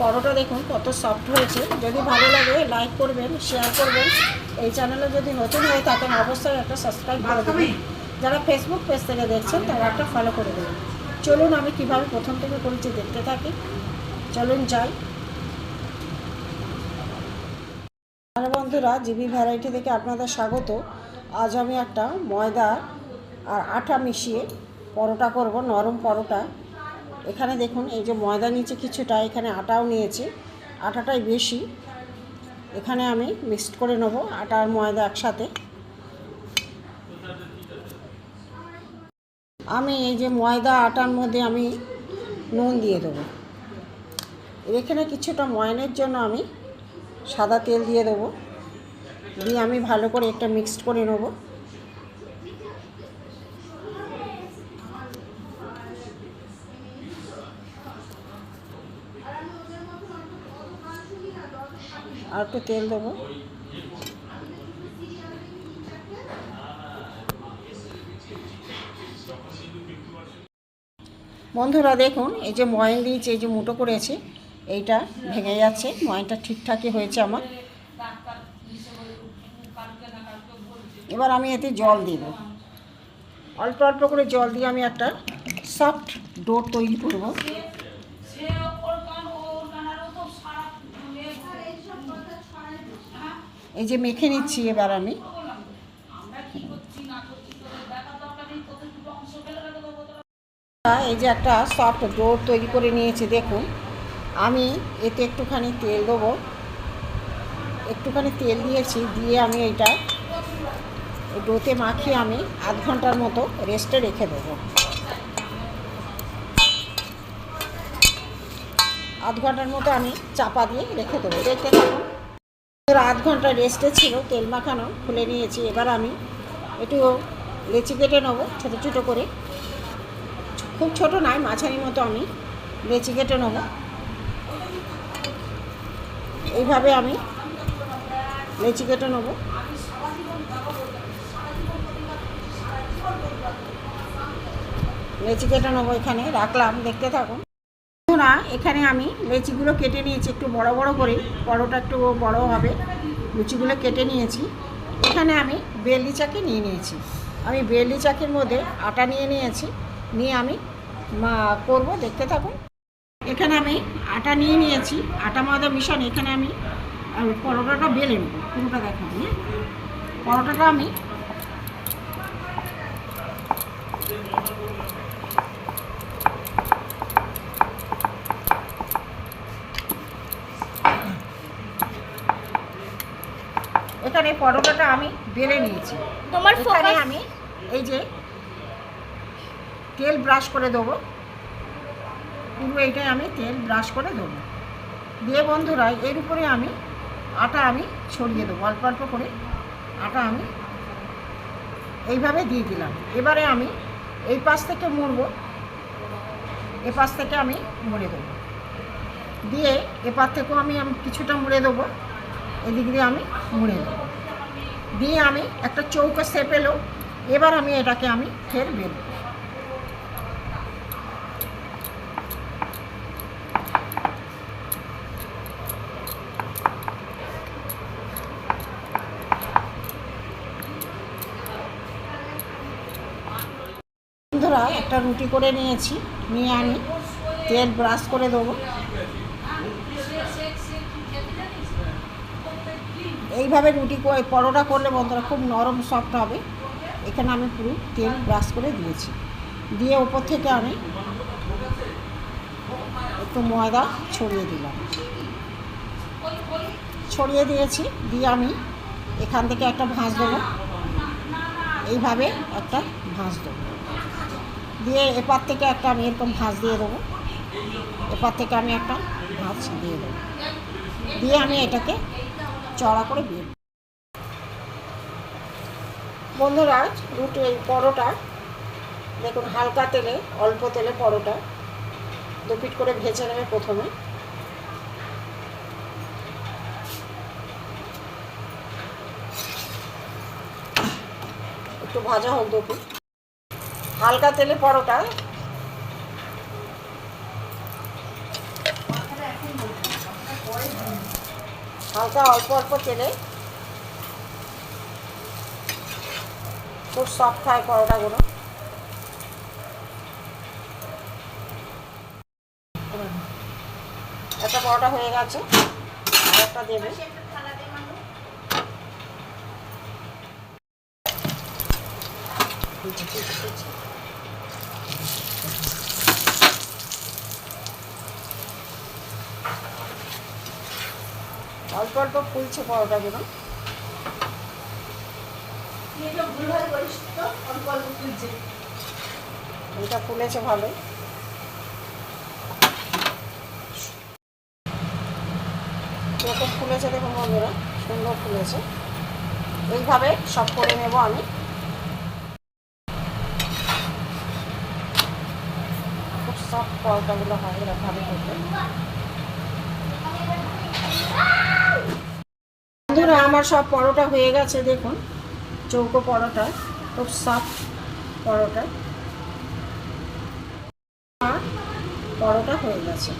পরোটা দেখুন কত সফট হয়েছে। যদি ভালো লাগে লাইক করবেন শেয়ার করবেন। এই চ্যানেলে যদি নতুন হয়ে থাকেন অবশ্যই একটা সাবস্ক্রাইব করে দেবেন। যারা ফেসবুক পেজ থেকে দেখছেন তারা একটা ফলো করে দেবেন। চলুন আমি কীভাবে প্রথম থেকে করেছি দেখতে থাকি। চলুন যাই। হ্যালো বন্ধুরা জিবি ভ্যারাইটি থেকে আপনাদের স্বাগত। আজ আমি একটা ময়দা আর আটা মিশিয়ে পরোটা করব নরম পরোটা। এখানে দেখুন, এই যে ময়দা নিচে কিছুটা এখানে আটাও নিয়েছি। আটাটাই বেশি। এখানে আমি মিক্সড করে নেব আটা আর ময়দা একসাথে। আমি এই যে ময়দা, আটার মধ্যে আমি নুন দিয়ে দেবো। এখানে কিছুটা ময়নের জন্য আমি সাদা তেল দিয়ে দেবো। দিয়ে আমি ভালো করে একটা মিক্সড করে নেব। আর একটু তেল দেবো। বন্ধুরা দেখুন, এই যে ময়ন দিয়েছে, এই যে মুটো করেছে, এইটা ভেঙে যাচ্ছে ময়নটা ঠিকঠাকই হয়েছে আমার। এবার আমি এতে জল দিব। অল্প অল্প করে জল দিয়ে আমি একটা সফট ডো তৈরি করব। এই যে মেখে নিচ্ছি এবার আমি। এই যে একটা সফট ডো তৈরি করে নিয়েছি, দেখুন। আমি এতে একটুখানি তেল দেবো। একটুখানি তেল দিয়েছি, দিয়ে আমি এইটা ডোতে মাখিয়ে আমি আধ ঘণ্টার মতো রেস্টে রেখে দেবো। আধ ঘণ্টার মতো আমি চাপা দিয়ে রেখে দেবো। দেখতে থাকুন। এবার আধ ঘণ্টা রেস্টে ছিল, তেল মাখানো খুলে নিয়েছি। এবার আমি একটু লেচি কেটে নেব, ছোটো ছোটো করে। খুব ছোট নয়, মাঝারি মতো আমি লেচি কেটে নেব। এইভাবে আমি লেচি কেটে নেব। লেচি কেটে নেব এখানে, রাখলাম, দেখতে থাকুন। না, এখানে আমি লেচিগুলো কেটে নিয়েছি, একটু বড় বড় করে, বড়টা একটু বড় হবে। লুচিগুলো কেটে নিয়েছি। এখানে আমি বেলি চাকি নিয়ে নিয়েছি। আমি বেলি চাকির মধ্যে আটা নিয়ে নিয়েছি। নিয়ে আমি করব, দেখতে থাকুন। এখানে আমি আটা নিয়ে নিয়েছি। আটা ময়দা মিশানো, এখানে আমি পরোটাটা বেলে নেব, পুরোটা দেখাবো হ্যাঁ? পরোটাটা আমি এখানে পরোটাটা আমি বেলে নিয়েছি। তোমার এখানে ফোকাস আমি এই যে তেল ব্রাশ করে দেবো। পুরো এইটাই আমি তেল ব্রাশ করে দেবো। দিয়ে বন্ধুরা এর উপরে আমি আটা আমি ছড়িয়ে দেবো। অল্প অল্প করে আটা আমি এইভাবে দিয়ে দিলাম। এবারে আমি এই পাশ থেকে মুড়বো। এ পাশ থেকে আমি মুড়ে দেবো। দিয়ে এপার থেকেও আমি আমি কিছুটা মুড়ে দেবো। এদিক দিয়ে আমি মুড়ে দেবো। দিয়ে আমি একটা চৌকো শেপ এলো এবার আমি এটাকে আমি ফের বেলবো বন্ধুরা, একটা রুটি করে নিয়েছি। নিয়ে আমি তেল ব্রাশ করে দেবো। এইভাবে রুটি পরোটা করলে বন্ধুরা খুব নরম সফট হবে। এখানে আমি পুরো তেল ব্রাশ করে দিয়েছি। দিয়ে ওপর থেকে আমি একটু ময়দা ছড়িয়ে দিলাম। ছড়িয়ে দিয়েছি, দিয়ে আমি এখান থেকে একটা ভাঁজ দেবো। এইভাবে একটা ভাঁজ দেবো। দিয়ে এপার থেকে একটা আমি এরকম ভাঁজ দিয়ে দেবো। এপার থেকে আমি একটা ভাঁজ দিয়ে দেবো। দিয়ে আমি এটাকে চড়া করে দেবো। বন্ধুরা রুটি পরোটা। দেখুন, হালকা তেলে, অল্প তেলে পরোটা। দু পিট করে ভেজে নেবে প্রথমে। একটু ভাজা হোক দু পিট। হালকা তেলে পরোটা হালকা অল্প অল্প তেলে। খুব সফট হয় পরোটাগুলো। একটা পরোটা হয়ে গেছে, আর একটা দেবে। অল্প অল্প ফুলছে পরোটাগুলো এটা ফুলেছে ভালো কীরকম ফুলেছে দেখুন বন্ধুরা সুন্দর ফুলেছে। এইভাবে সব করে নেব আমি। খুব সফট পরোটাগুলো হয় এরকমভাবে করতে বন্ধুরা, আমার সব পরোটা হয়ে গেছে, দেখুন। চৌকো পরোটা, খুব সফট পরোটা। পরোটা হয়ে গেছে।